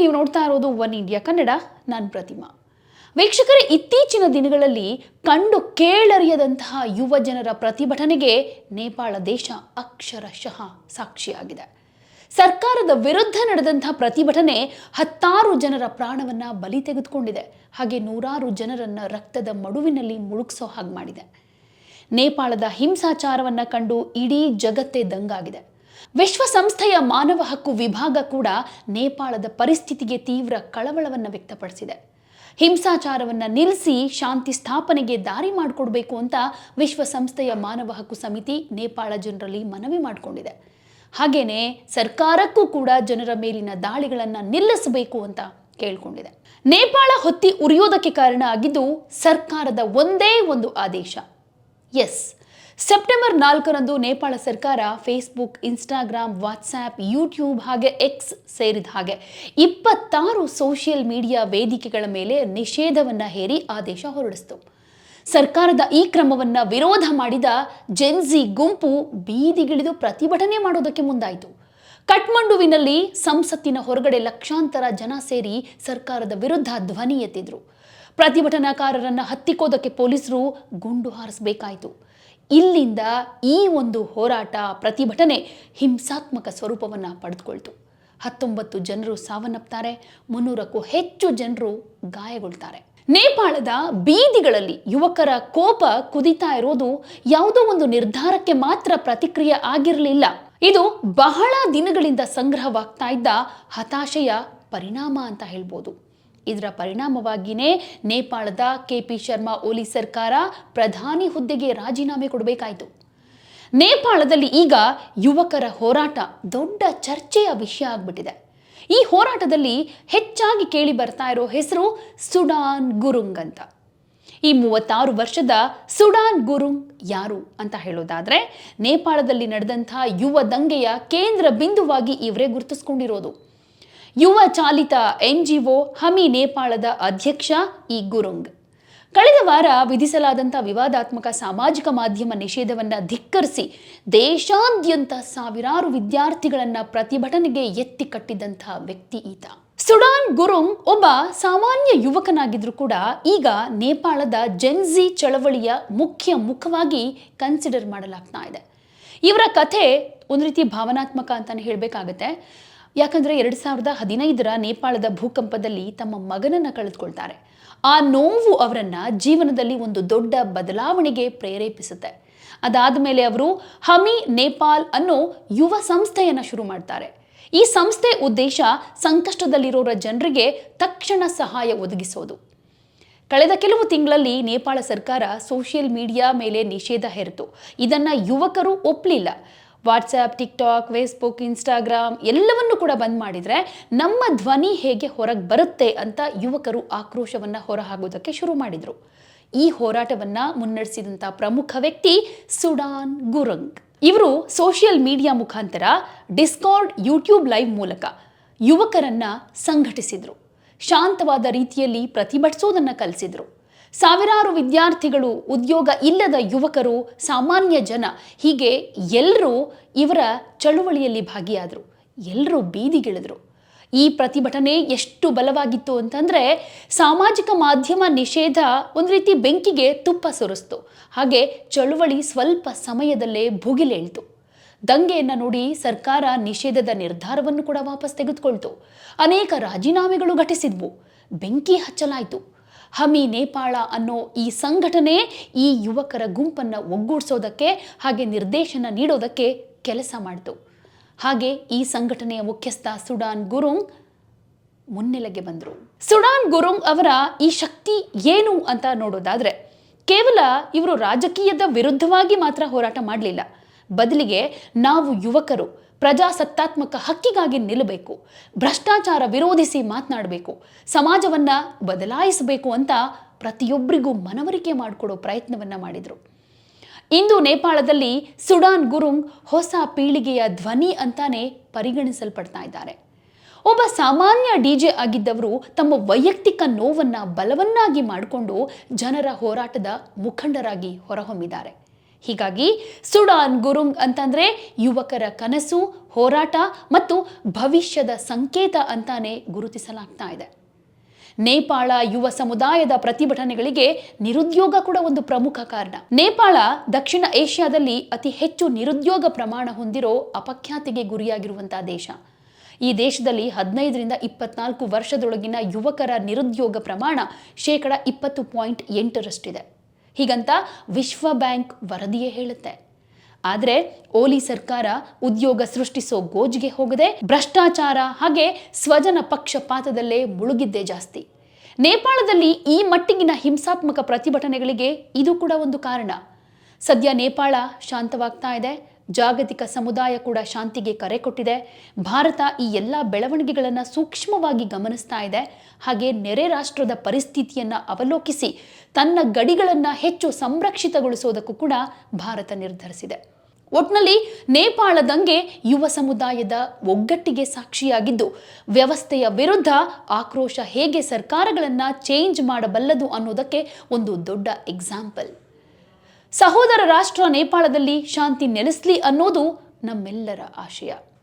ನೀವು ನೋಡ್ತಾ ಇರೋದು ಒನ್ ಇಂಡಿಯಾ ಕನ್ನಡ, ನಾನು ಪ್ರತಿಮಾ. ವೀಕ್ಷಕರೇ, ಇತ್ತೀಚಿನ ದಿನಗಳಲ್ಲಿ ಕಂಡು ಕೇಳರಿಯದಂತಹ ಯುವ ಜನರ ಪ್ರತಿಭಟನೆಗೆ ನೇಪಾಳ ದೇಶ ಅಕ್ಷರಶಃ ಸಾಕ್ಷಿಯಾಗಿದೆ. ಸರ್ಕಾರದ ವಿರುದ್ಧ ನಡೆದಂತಹ ಪ್ರತಿಭಟನೆ ಹತ್ತಾರು ಜನರ ಪ್ರಾಣವನ್ನ ಬಲಿ ತೆಗೆದುಕೊಂಡಿದೆ. ಹಾಗೆ ನೂರಾರು ಜನರನ್ನ ರಕ್ತದ ಮಡುವಿನಲ್ಲಿ ಮುಳುಗಿಸೋ ಹಾಗೆ ಮಾಡಿದೆ. ನೇಪಾಳದ ಹಿಂಸಾಚಾರವನ್ನ ಕಂಡು ಇಡೀ ಜಗತ್ತೇ ದಂಗಾಗಿದೆ. ವಿಶ್ವಸಂಸ್ಥೆಯ ಮಾನವ ಹಕ್ಕು ವಿಭಾಗ ಕೂಡ ನೇಪಾಳದ ಪರಿಸ್ಥಿತಿಗೆ ತೀವ್ರ ಕಳವಳವನ್ನು ವ್ಯಕ್ತಪಡಿಸಿದೆ. ಹಿಂಸಾಚಾರವನ್ನು ನಿಲ್ಲಿಸಿ ಶಾಂತಿ ಸ್ಥಾಪನೆಗೆ ದಾರಿ ಮಾಡಿಕೊಡ್ಬೇಕು ಅಂತ ವಿಶ್ವಸಂಸ್ಥೆಯ ಮಾನವ ಹಕ್ಕು ಸಮಿತಿ ನೇಪಾಳ ಜನರಲ್ಲಿ ಮನವಿ ಮಾಡಿಕೊಂಡಿದೆ. ಹಾಗೇನೆ ಸರ್ಕಾರಕ್ಕೂ ಕೂಡ ಜನರ ಮೇಲಿನ ದಾಳಿಗಳನ್ನು ನಿಲ್ಲಿಸಬೇಕು ಅಂತ ಕೇಳಿಕೊಂಡಿದೆ. ನೇಪಾಳ ಹೊತ್ತಿ ಉರಿಯೋದಕ್ಕೆ ಕಾರಣ ಆಗಿದ್ದು ಸರ್ಕಾರದ ಒಂದೇ ಒಂದು ಆದೇಶ. ಎಸ್ ಸೆಪ್ಟೆಂಬರ್ ನಾಲ್ಕರಂದು ನೇಪಾಳ ಸರ್ಕಾರ ಫೇಸ್ಬುಕ್, ಇನ್ಸ್ಟಾಗ್ರಾಮ್, ವಾಟ್ಸ್ಆ್ಯಪ್, ಯೂಟ್ಯೂಬ್ ಹಾಗೆ ಎಕ್ಸ್ ಸೇರಿದ ಹಾಗೆ ಇಪ್ಪತ್ತಾರು ಸೋಷಿಯಲ್ ಮೀಡಿಯಾ ವೇದಿಕೆಗಳ ಮೇಲೆ ನಿಷೇಧವನ್ನು ಹೇರಿ ಆದೇಶ ಹೊರಡಿಸಿತು. ಸರ್ಕಾರದ ಈ ಕ್ರಮವನ್ನು ವಿರೋಧ ಮಾಡಿದ ಜೆನ್ಜಿ ಗುಂಪು ಬೀದಿಗಿಳಿದು ಪ್ರತಿಭಟನೆ ಮಾಡೋದಕ್ಕೆ ಮುಂದಾಯಿತು. ಕಠ್ಮಂಡುವಿನಲ್ಲಿ ಸಂಸತ್ತಿನ ಹೊರಗಡೆ ಲಕ್ಷಾಂತರ ಜನ ಸೇರಿ ಸರ್ಕಾರದ ವಿರುದ್ಧ ಧ್ವನಿ ಎತ್ತಿದ್ರು. ಪ್ರತಿಭಟನಾಕಾರರನ್ನ ಹತ್ತಿಕ್ಕೋದಕ್ಕೆ ಪೊಲೀಸರು ಗುಂಡು ಹಾರಿಸಬೇಕಾಯಿತು. ಇಲ್ಲಿಂದ ಈ ಒಂದು ಹೋರಾಟ ಪ್ರತಿಭಟನೆ ಹಿಂಸಾತ್ಮಕ ಸ್ವರೂಪವನ್ನು ಪಡೆದುಕೊಳ್ತು. ಹತ್ತೊಂಬತ್ತು ಜನರು ಸಾವನ್ನಪ್ತಾರೆ, ಮುನ್ನೂರಕ್ಕೂ ಹೆಚ್ಚು ಜನರು ಗಾಯಗೊಳ್ತಾರೆ. ನೇಪಾಳದ ಬೀದಿಗಳಲ್ಲಿ ಯುವಕರ ಕೋಪ ಕುದಿತಾ ಇರೋದು ಯಾವುದೋ ಒಂದು ನಿರ್ಧಾರಕ್ಕೆ ಮಾತ್ರ ಪ್ರತಿಕ್ರಿಯೆ ಆಗಿರಲಿಲ್ಲ. ಇದು ಬಹಳ ದಿನಗಳಿಂದ ಸಂಗ್ರಹವಾಗ್ತಾ ಇದ್ದ ಹತಾಶೆಯ ಪರಿಣಾಮ ಅಂತ ಹೇಳ್ಬೋದು. ಇದರ ಪರಿಣಾಮವಾಗಿಯೇ ನೇಪಾಳದ ಕೆ ಪಿ ಶರ್ಮಾ ಓಲಿ ಸರ್ಕಾರ ಪ್ರಧಾನಿ ಹುದ್ದೆಗೆ ರಾಜೀನಾಮೆ ಕೊಡಬೇಕಾಯಿತು. ನೇಪಾಳದಲ್ಲಿ ಈಗ ಯುವಕರ ಹೋರಾಟ ದೊಡ್ಡ ಚರ್ಚೆಯ ವಿಷಯ ಆಗ್ಬಿಟ್ಟಿದೆ. ಈ ಹೋರಾಟದಲ್ಲಿ ಹೆಚ್ಚಾಗಿ ಕೇಳಿ ಬರ್ತಾ ಇರೋ ಹೆಸರು ಸುಡಾನ್ ಗುರುಂಗ್ ಅಂತ. ಈ ಮೂವತ್ತಾರು ವರ್ಷದ ಸುಡಾನ್ ಗುರುಂಗ್ ಯಾರು ಅಂತ ಹೇಳೋದಾದ್ರೆ ನೇಪಾಳದಲ್ಲಿ ನಡೆದಂಥ ಯುವ ದಂಗೆಯ ಕೇಂದ್ರ ಬಿಂದುವಾಗಿ ಇವರೇ ಗುರುತಿಸ್ಕೊಂಡಿರೋದು. ಯುವ ಚಾಲಿತ ಎನ್ ಜಿ ಒ ಹಮಿ ನೇಪಾಳದ ಅಧ್ಯಕ್ಷ ಇ ಗುರುಂಗ್. ಕಳೆದ ವಾರ ವಿಧಿಸಲಾದಂಥ ವಿವಾದಾತ್ಮಕ ಸಾಮಾಜಿಕ ಮಾಧ್ಯಮ ನಿಷೇಧವನ್ನು ಧಿಕ್ಕರಿಸಿ ದೇಶಾದ್ಯಂತ ಸಾವಿರಾರು ವಿದ್ಯಾರ್ಥಿಗಳನ್ನ ಪ್ರತಿಭಟನೆಗೆ ಎತ್ತಿ ಕಟ್ಟಿದಂಥ ವ್ಯಕ್ತಿ ಈತ. ಸುಡಾನ್ ಗುರುಂಗ್ ಒಬ್ಬ ಸಾಮಾನ್ಯ ಯುವಕನಾಗಿದ್ರು ಕೂಡ ಈಗ ನೇಪಾಳದ ಜೆನ್ಜಿ ಚಳವಳಿಯ ಮುಖ್ಯ ಮುಖವಾಗಿ ಕನ್ಸಿಡರ್ ಮಾಡಲಾಗ್ತಾ ಇದೆ. ಇವರ ಕಥೆ ಒಂದು ರೀತಿ ಭಾವನಾತ್ಮಕ ಅಂತಾನೆ ಹೇಳಬೇಕಾಗತ್ತೆ. ಯಾಕಂದ್ರೆ ಎರಡು ಸಾವಿರದ ಹದಿನೈದರ ನೇಪಾಳದ ಭೂಕಂಪದಲ್ಲಿ ತಮ್ಮ ಮಗನನ್ನ ಕಳೆದುಕೊಳ್ತಾರೆ. ಆ ನೋವು ಅವರನ್ನ ಜೀವನದಲ್ಲಿ ಒಂದು ದೊಡ್ಡ ಬದಲಾವಣೆಗೆ ಪ್ರೇರೇಪಿಸುತ್ತೆ. ಅದಾದ ಮೇಲೆ ಅವರು ಹಮಿ ನೇಪಾಲ್ ಅನ್ನೋ ಯುವ ಸಂಸ್ಥೆಯನ್ನು ಶುರು ಮಾಡ್ತಾರೆ. ಈ ಸಂಸ್ಥೆ ಉದ್ದೇಶ ಸಂಕಷ್ಟದಲ್ಲಿರೋರ ಜನರಿಗೆ ತಕ್ಷಣ ಸಹಾಯ ಒದಗಿಸೋದು. ಕಳೆದ ಕೆಲವು ತಿಂಗಳಲ್ಲಿ ನೇಪಾಳ ಸರ್ಕಾರ ಸೋಷಿಯಲ್ ಮೀಡಿಯಾ ಮೇಲೆ ನಿಷೇಧ ಹೇರಿತು. ಇದನ್ನ ಯುವಕರು ಒಪ್ಪಲಿಲ್ಲ ವಾಟ್ಸಪ್ ಟಿಕ್ಟಾಕ್ ಫೇಸ್ಬುಕ್ ಇನ್ಸ್ಟಾಗ್ರಾಮ್ ಎಲ್ಲವನ್ನು ಕೂಡ ಬಂದ್ ಮಾಡಿದರೆ ನಮ್ಮ ಧ್ವನಿ ಹೇಗೆ ಹೊರಗೆ ಬರುತ್ತೆ ಅಂತ ಯುವಕರು ಆಕ್ರೋಶವನ್ನು ಹೊರಹಾಕೋದಕ್ಕೆ ಶುರು ಮಾಡಿದರು. ಈ ಹೋರಾಟವನ್ನು ಮುನ್ನಡೆಸಿದಂಥ ಪ್ರಮುಖ ವ್ಯಕ್ತಿ ಸುಡಾನ್ ಗುರಂಗ್. ಇವರು ಸೋಷಿಯಲ್ ಮೀಡಿಯಾ ಮುಖಾಂತರ ಡಿಸ್ಕಾರ್ಡ್ ಯೂಟ್ಯೂಬ್ ಲೈವ್ ಮೂಲಕ ಯುವಕರನ್ನು ಸಂಘಟಿಸಿದರು. ಶಾಂತವಾದ ರೀತಿಯಲ್ಲಿ ಪ್ರತಿಭಟಿಸೋದನ್ನು ಕಲಿಸಿದರು. ಸಾವಿರಾರು ವಿದ್ಯಾರ್ಥಿಗಳು, ಉದ್ಯೋಗ ಇಲ್ಲದ ಯುವಕರು, ಸಾಮಾನ್ಯ ಜನ, ಹೀಗೆ ಎಲ್ಲರೂ ಇವರ ಚಳುವಳಿಯಲ್ಲಿ ಭಾಗಿಯಾದರು. ಎಲ್ಲರೂ ಬೀದಿಗಿಳಿದ್ರು. ಈ ಪ್ರತಿಭಟನೆ ಎಷ್ಟು ಬಲವಾಗಿತ್ತು ಅಂತಂದರೆ, ಸಾಮಾಜಿಕ ಮಾಧ್ಯಮ ನಿಷೇಧ ಒಂದು ರೀತಿ ಬೆಂಕಿಗೆ ತುಪ್ಪ ಸುರಿಸ್ತು. ಹಾಗೆ ಚಳುವಳಿ ಸ್ವಲ್ಪ ಸಮಯದಲ್ಲೇ ಭುಗಿಲೇಳ್ತು ದಂಗೆಯನ್ನು ನೋಡಿ ಸರ್ಕಾರ ನಿಷೇಧದ ನಿರ್ಧಾರವನ್ನು ಕೂಡ ವಾಪಸ್ ತೆಗೆದುಕೊಳ್ತು. ಅನೇಕ ರಾಜೀನಾಮೆಗಳು ಘಟಿಸಿದ್ವು. ಬೆಂಕಿ ಹಚ್ಚಲಾಯಿತು. ಹಮಿ ನೇಪಾಳ ಅನ್ನೋ ಈ ಸಂಘಟನೆ ಈ ಯುವಕರ ಗುಂಪನ್ನು ಒಗ್ಗೂಡಿಸೋದಕ್ಕೆ ಹಾಗೆ ನಿರ್ದೇಶನ ನೀಡೋದಕ್ಕೆ ಕೆಲಸ ಮಾಡಿತು. ಹಾಗೆ ಈ ಸಂಘಟನೆಯ ಮುಖ್ಯಸ್ಥ ಸುಡಾನ್ ಗುರುಂಗ್ ಮುನ್ನೆಲೆಗೆ ಬಂದರು. ಸುಡಾನ್ ಗುರುಂಗ್ ಅವರ ಈ ಶಕ್ತಿ ಏನು ಅಂತ ನೋಡೋದಾದ್ರೆ, ಕೇವಲ ಇವರು ರಾಜಕೀಯದ ವಿರುದ್ಧವಾಗಿ ಮಾತ್ರ ಹೋರಾಟ ಮಾಡಲಿಲ್ಲ. ಬದಲಿಗೆ ನಾವು ಯುವಕರು ಪ್ರಜಾಸತ್ತಾತ್ಮಕ ಹಕ್ಕಿಗಾಗಿ ನಿಲ್ಲಬೇಕು, ಭ್ರಷ್ಟಾಚಾರ ವಿರೋಧಿಸಿ ಮಾತನಾಡಬೇಕು, ಸಮಾಜವನ್ನು ಬದಲಾಯಿಸಬೇಕು ಅಂತ ಪ್ರತಿಯೊಬ್ಬರಿಗೂ ಮನವರಿಕೆ ಮಾಡಿಕೊಡೋ ಪ್ರಯತ್ನವನ್ನು ಮಾಡಿದರು. ಇಂದು ನೇಪಾಳದಲ್ಲಿ ಸುಡಾನ್ ಗುರುಂಗ್ ಹೊಸ ಪೀಳಿಗೆಯ ಧ್ವನಿ ಅಂತಾನೆ ಪರಿಗಣಿಸಲ್ಪಡ್ತಾ ಇದ್ದಾರೆ. ಒಬ್ಬ ಸಾಮಾನ್ಯ ಡಿ ಜೆ ಆಗಿದ್ದವರು ತಮ್ಮ ವೈಯಕ್ತಿಕ ನೋವನ್ನ ಬಲವನ್ನಾಗಿ ಮಾಡಿಕೊಂಡು ಜನರ ಹೋರಾಟದ ಮುಖಂಡರಾಗಿ ಹೊರಹೊಮ್ಮಿದ್ದಾರೆ. ಹೀಗಾಗಿ ಸುಡಾನ್ ಗುರುಂಗ್ ಅಂತಂದ್ರೆ ಯುವಕರ ಕನಸು, ಹೋರಾಟ ಮತ್ತು ಭವಿಷ್ಯದ ಸಂಕೇತ ಅಂತಾನೆ ಗುರುತಿಸಲಾಗ್ತಾ ಇದೆ. ನೇಪಾಳ ಯುವ ಸಮುದಾಯದ ಪ್ರತಿಭಟನೆಗಳಿಗೆ ನಿರುದ್ಯೋಗ ಕೂಡ ಒಂದು ಪ್ರಮುಖ ಕಾರಣ. ನೇಪಾಳ ದಕ್ಷಿಣ ಏಷ್ಯಾದಲ್ಲಿ ಅತಿ ಹೆಚ್ಚು ನಿರುದ್ಯೋಗ ಪ್ರಮಾಣ ಹೊಂದಿರೋ ಅಪಖ್ಯಾತಿಗೆ ಗುರಿಯಾಗಿರುವಂತಹ ದೇಶ. ಈ ದೇಶದಲ್ಲಿ ಹದಿನೈದರಿಂದ ಇಪ್ಪತ್ನಾಲ್ಕು ವರ್ಷದೊಳಗಿನ ಯುವಕರ ನಿರುದ್ಯೋಗ ಪ್ರಮಾಣ ಶೇಕಡ ಇಪ್ಪತ್ತು ಪಾಯಿಂಟ್ ಎಂಟರಷ್ಟಿದೆ. ಹೀಗಂತ ವಿಶ್ವ ಬ್ಯಾಂಕ್ ವರದಿಯೇ ಹೇಳುತ್ತೆ. ಆದರೆ ಓಲಿ ಸರ್ಕಾರ ಉದ್ಯೋಗ ಸೃಷ್ಟಿಸೋ ಗೋಜಿಗೆ ಹೋಗದೆ ಭ್ರಷ್ಟಾಚಾರ ಹಾಗೆ ಸ್ವಜನ ಪಕ್ಷಪಾತದಲ್ಲೇ ಮುಳುಗಿದ್ದೇ ಜಾಸ್ತಿ. ನೇಪಾಳದಲ್ಲಿ ಈ ಮಟ್ಟಿಗಿನ ಹಿಂಸಾತ್ಮಕ ಪ್ರತಿಭಟನೆಗಳಿಗೆ ಇದು ಕೂಡ ಒಂದು ಕಾರಣ. ಸದ್ಯ ನೇಪಾಳ ಶಾಂತವಾಗ್ತಾ ಇದೆ. ಜಾಗತಿಕ ಸಮುದಾಯ ಕೂಡ ಶಾಂತಿಗೆ ಕರೆ ಕೊಟ್ಟಿದೆ. ಭಾರತ ಈ ಎಲ್ಲ ಬೆಳವಣಿಗೆಗಳನ್ನು ಸೂಕ್ಷ್ಮವಾಗಿ ಗಮನಿಸ್ತಾ ಇದೆ. ಹಾಗೆ ನೆರೆ ರಾಷ್ಟ್ರದ ಪರಿಸ್ಥಿತಿಯನ್ನು ಅವಲೋಕಿಸಿ ತನ್ನ ಗಡಿಗಳನ್ನು ಹೆಚ್ಚು ಸಂರಕ್ಷಿತಗೊಳಿಸೋದಕ್ಕೂ ಕೂಡ ಭಾರತ ನಿರ್ಧರಿಸಿದೆ. ಒಟ್ನಲ್ಲಿ ನೇಪಾಳದಂಗೆ ಯುವ ಸಮುದಾಯದ ಒಗ್ಗಟ್ಟಿಗೆ ಸಾಕ್ಷಿಯಾಗಿದ್ದು, ವ್ಯವಸ್ಥೆಯ ವಿರುದ್ಧ ಆಕ್ರೋಶ ಹೇಗೆ ಸರ್ಕಾರಗಳನ್ನು ಚೇಂಜ್ ಮಾಡಬಲ್ಲದು ಅನ್ನೋದಕ್ಕೆ ಒಂದು ದೊಡ್ಡ ಎಕ್ಸಾಂಪಲ್ ಸಹೋದರ ರಾಷ್ಟ್ರ ನೇಪಾಳದಲ್ಲಿ ಶಾಂತಿ ನೆಲೆಸಲಿ ಅನ್ನೋದು ನಮ್ಮೆಲ್ಲರ ಆಶಯ.